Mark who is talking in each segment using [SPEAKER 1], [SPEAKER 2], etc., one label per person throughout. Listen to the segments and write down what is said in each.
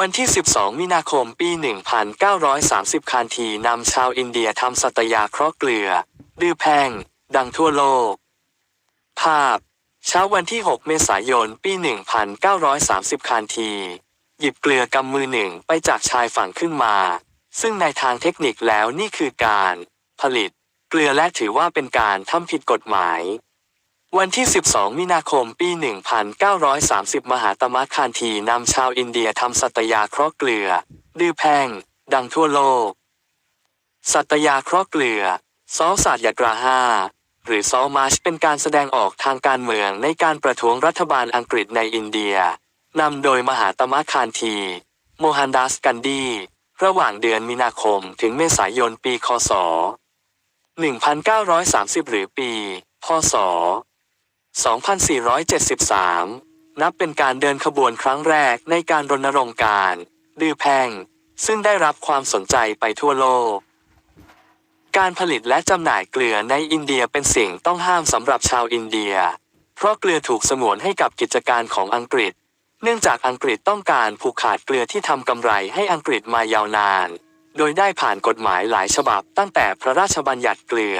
[SPEAKER 1] วันที่ 12 มีนาคม ปี 1930 คานทีนำชาวอินเดียทำสัตยาเคราะห์เกลือ ดื้อแพง ดังทั่วโลก ภาพ เช้าวันที่ 6 เมษายน ปี 1930 คานที หยิบเกลือกำมือหนึ่งไปจากชายฝั่งขึ้นมา ซึ่งในทางเทคนิคแล้วนี่คือการ ผลิต เกลือและถือว่าเป็นการทำผิดกฎหมาย วันที่ 12 มีนาคม ปี 1930 มหาตมะคานทีนำชาวอินเดียทำสัตยาเคราะห์เกลือ ดื้อแพง ดังทั่วโลก สัตยาเคราะห์เกลือ ซอลศาสตยากราห้าหรือซอลมาชเป็นการแสดงออกทางการเมืองในการประท้วงรัฐบาลอังกฤษในอินเดีย นำโดยมหาตมะคานที โมฮันดัสกันดี ระหว่างเดือนมีนาคมถึงเมษายนปี คศ 1930 หรือปี พศ 2473 นับเป็นการเดินขบวนครั้งแรกในการรณรงค์การ ดื้อแพงซึ่งได้รับความสนใจไปทั่วโลก การผลิตและจำหน่ายเกลือในอินเดียเป็นสิ่งต้องห้ามสำหรับชาวอินเดีย เพราะเกลือถูกสงวนให้กับกิจการของอังกฤษ เนื่องจากอังกฤษต้องการผูกขาดเกลือที่ทำกำไรให้อังกฤษมายาวนาน โดยได้ผ่านกฎหมายหลายฉบับตั้งแต่พระราชบัญญัติเกลือ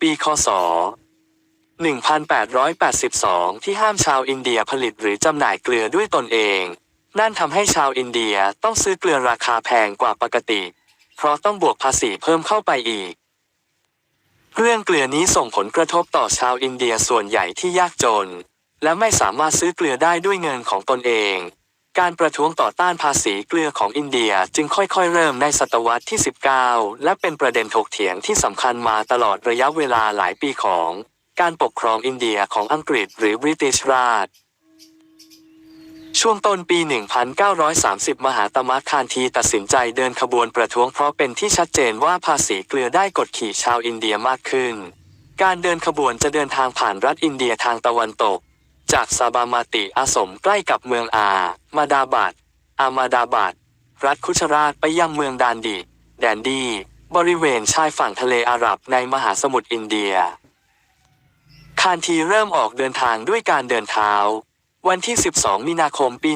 [SPEAKER 1] ปีคศ 1882 ที่ห้ามชาวอินเดียผลิตหรือจำหน่ายเกลือด้วยตนเอง นั่นทำให้ชาวอินเดียต้องซื้อเกลือราคาแพงกว่าปกติ เพราะต้องบวกภาษีเพิ่มเข้าไปอีก เรื่องเกลือนี้ส่งผลกระทบต่อชาวอินเดียส่วนใหญ่ที่ยากจน และไม่สามารถซื้อเกลือได้ด้วยเงินของตนเอง การประท้วงต่อต้านภาษีเกลือของอินเดียจึงค่อยๆ เริ่มในศตวรรษที่ 19 และเป็นประเด็นถกเถียงที่สำคัญมาตลอดระยะเวลาหลายปีของ การปกครองอินเดียของอังกฤษหรือบริติชราช ช่วงต้นปี 1930 มหาตมะคานทีตัดสินใจเดินขบวนประท้วงเพราะเป็นที่ชัดเจนว่าภาษีเกลือได้กดขี่ชาวอินเดียมากขึ้น การเดินขบวนจะเดินทางผ่านรัฐอินเดียทางตะวันตก จากซาบามาติอาสมใกล้กับเมืองอา มาดาบัดอามาดาบัดรัฐคุชราชไปยังเมืองดานดิแดนดี บริเวณชายฝั่งทะเลอาหรับในมหาสมุทรอินเดีย คานทีเริ่มออกเดินทางด้วยการเดินเท้า วันที่ 12 มีนาคมปี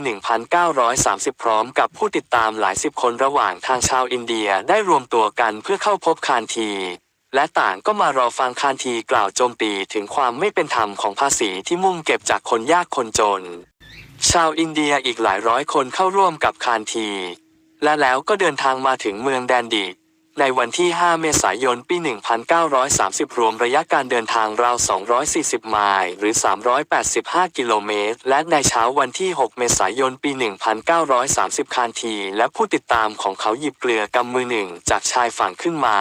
[SPEAKER 1] 1930 พร้อมกับผู้ติดตามหลายสิบคนระหว่างทางชาวอินเดียได้รวมตัวกันเพื่อเข้าพบคานที และต่างก็มารอฟังคานทีกล่าวโจมตีถึงความไม่เป็นธรรมของภาษีที่มุ่งเก็บจากคนยากคนจน ชาวอินเดียอีกหลายร้อยคนเข้าร่วมกับคานที และแล้วก็เดินทางมาถึงเมืองแดนดี ในวันที่ 5 เมษายน ปี 1930 รวมระยะการเดินทางราว 240 ไมล์หรือ 385 กิโลเมตร และในเช้าวันที่ 6 เมษายน ปี 1930 คานที และผู้ติดตามของเขาหยิบเกลือกำมือหนึ่งจากชายฝั่งขึ้นมา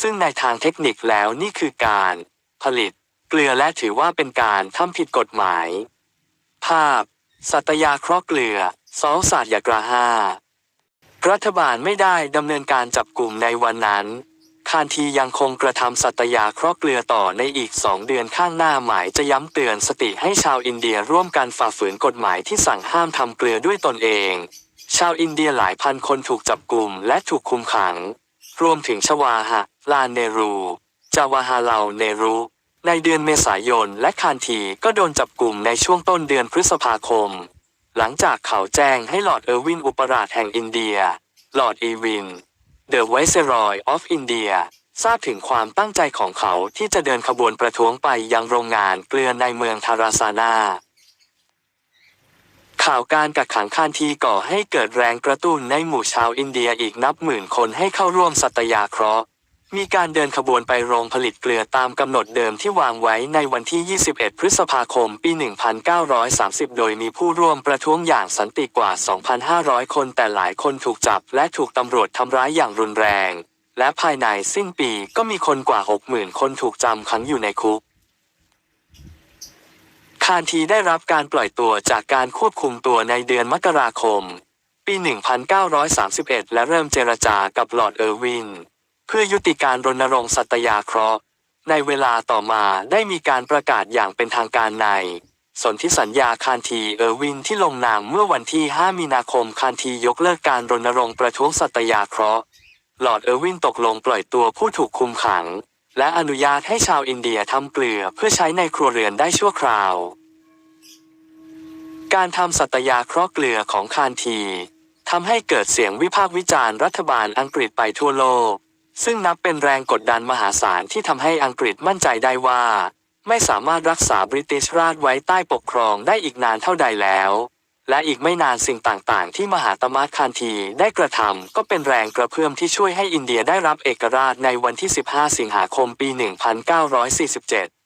[SPEAKER 1] ซึ่งในทางเทคนิคแล้วนี่คือการ ผลิต เกลือและถือว่าเป็นการทำผิดกฎหมาย ภาพ สัตยาเคราะห์เกลือซอลศาสตร์ยากราห้า รัฐบาลไม่ได้ดำเนินการจับกลุ่มในวันนั้นคานทียังคงกระทำสัตยาเคราะห์เกลือต่อในอีกสองเดือนข้างหน้าหมายจะย้ำเตือนสติให้ชาวอินเดียร่วมกันฝ่าฝืนกฎหมายที่สั่งห้ามทำเกลือด้วยตนเอง ชาวอินเดียหลายพันคนถูกจับกลุ่มและถูกคุมขัง รวมถึงชวาฮะลาเนรู จาวาฮาลาเนรู ในเดือนเมษายนและคานทีก็โดนจับกลุ่มในช่วงต้นเดือนพฤษภาคม หลังจากเขาแจ้งให้หลอร์ดเออร์วินอุปราชแห่งอินเดียลอร์ดอีวิน เดอะไวเซรอยออฟอินเดียทราบถึงความตั้งใจของเขาที่จะเดินขบวนประท้วงไปยังโรงงานเกลือในเมืองทาราซานาข่าวการกักขังคานทีก่อให้เกิดแรงกระตุ้นในหมู่ชาวอินเดียอีกนับหมื่นคนให้เข้าร่วมสัตยาเคราะห์ มีการเดินขบวนไปโรงผลิตเกลือตามกำหนดเดิมที่วางไว้ในวันที่ 21 พฤษภาคม ปี 1930 โดยมีผู้ร่วมประท้วงอย่างสันติกว่า 2,500 คนแต่หลายคนถูกจับและถูกตำรวจทำร้ายอย่างรุนแรง และภายในสิ้นปีก็มีคนกว่า 60,000 คนถูกจำขังอยู่ในคุก คานทีได้รับการปล่อยตัวจากการควบคุมตัวในเดือนมกราคม ปี 1931 และเริ่มเจรจากับลอร์ดเออร์วิน เพื่อยุติการรณรงค์สัตยาเคราะห์ ในเวลาต่อมาได้มีการประกาศอย่างเป็นทางการใน สนธิสัญญาคานทีเออร์วินที่ลงนามเมื่อวันที่ 5 มีนาคมคานทียกเลิกการรณรงค์ประท้วงสัตยาเคราะห์ลอร์ดเออร์วินตกลงปล่อยตัวผู้ถูกคุมขัง และอนุญาตให้ชาวอินเดียทำเกลือเพื่อใช้ในครัวเรือนได้ชั่วคราว การทำสัตยาเคราะห์เกลือของคานทีททำให้เกิดเสียงวิพากษ์วิจารณ์รัฐบาลอังกฤษไปทั่วโลก ซึ่งนับเป็นแรงกดดันมหาศาลที่ทำให้อังกฤษมั่นใจได้ว่า ไม่สามารถรักษาบริติชราชไว้ใต้ปกครองได้อีกนานเท่าใดแล้ว และอีกไม่นานสิ่งต่างๆ ที่มหาตมะคานทีได้กระทำก็เป็นแรงกระเพื่อมที่ช่วยให้อินเดียได้รับเอกราชในวันที่ 15 สิงหาคมปี 1947